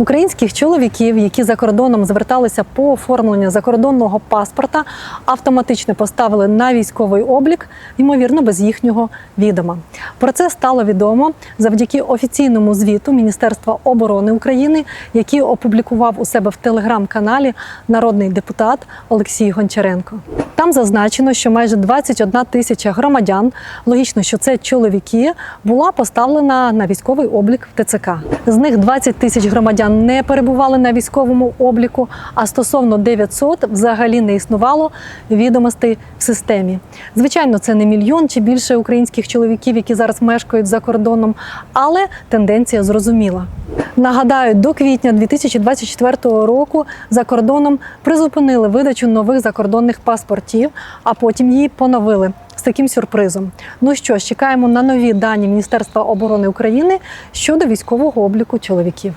Українських чоловіків, які за кордоном зверталися по оформленню закордонного паспорта, автоматично поставили на військовий облік, ймовірно, без їхнього відома. Про це стало відомо завдяки офіційному звіту Міністерства оборони України, який опублікував у себе в телеграм-каналі народний депутат Олексій Гончаренко. Там зазначено, що майже 21 тисяча громадян, логічно, що це чоловіки, була поставлена на військовий облік в ТЦК. З них 20 тисяч громадян не перебували на військовому обліку, а стосовно 900 взагалі не існувало відомостей в системі. Звичайно, це не мільйон чи більше українських чоловіків, які зараз мешкають за кордоном, але тенденція зрозуміла. Нагадаю, до квітня 2024 року за кордоном призупинили видачу нових закордонних паспортів, а потім її поновили з таким сюрпризом. Ну що чекаємо на нові дані Міністерства оборони України щодо військового обліку чоловіків.